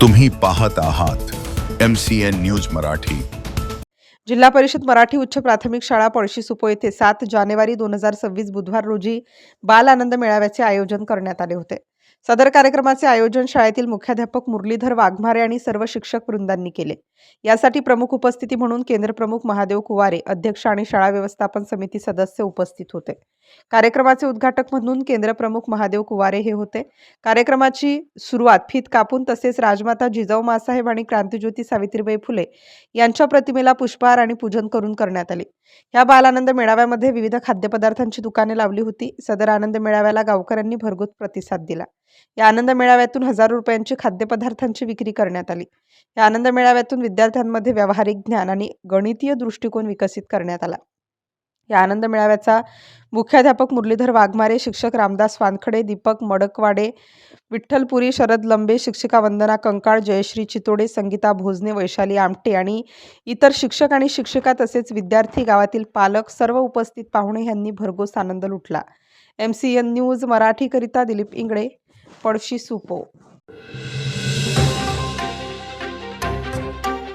तुम्ही पाहत आहात M C N news Marathi. Zilla Parishad Marathi उच्च प्राथमिक शाळा पळशी सुपो येथे सात जानेवारी दोन हजार सव्वीस बुधवार रोजी बाल आनंद मेळाव्याचे आयोजन करण्यात आले होते. सदर कार्यक्रमाचे आयोजन शाळेतील मुख्याध्यापक मुरलीधर वाघमारे आणि सर्व शिक्षक वृंदांनी केले. यासाठी प्रमुख उपस्थिती म्हणून केंद्रप्रमुख महादेव कुवारे अध्यक्ष आणि शाळा व्यवस्थापन समिती सदस्य उपस्थित होते. कार्यक्रमाचे उद्घाटक म्हणून केंद्रप्रमुख महादेव कुवारे हे होते. कार्यक्रमाची सुरुवात फीत कापून तसेच राजमाता जिजाऊ मासाहेब आणि क्रांतीज्योती सावित्रीबाई फुले यांच्या प्रतिमेला पुष्पहार आणि पूजन करून करण्यात आले. या बालानंद मेळाव्यामध्ये विविध खाद्यपदार्थांची दुकाने लावली होती. सदर आनंद मेळाव्याला गावकऱ्यांनी भरघोस प्रतिसाद दिला. या आनंद मेळाव्यातून हजारो रुपयांची खाद्यपदार्थांची विक्री करण्यात आली. या आनंद मेळाव्यातून विद्यार्थ्यांमध्ये व्यावहारिक ज्ञान आणि गणितीय दृष्टिकोन विकसित करण्यात आला. या आनंद मेळाव्याचा मुख्याध्यापक मुरलीधर वाघमारे शिक्षक रामदास वानखडे दीपक मडकवाडे विठ्ठलपुरी शरद लंबे शिक्षिका वंदना कंकाळ जयश्री चितोडे संगीता भोजने वैशाली आमटे आणि इतर शिक्षक आणि शिक्षिका तसेच विद्यार्थी गावातील पालक सर्व उपस्थित पाहुणे यांनी भरघोस आनंद लुटला. एम सी एन न्यूज मराठीकरिता दिलीप इंगळे. पळशी सुपो.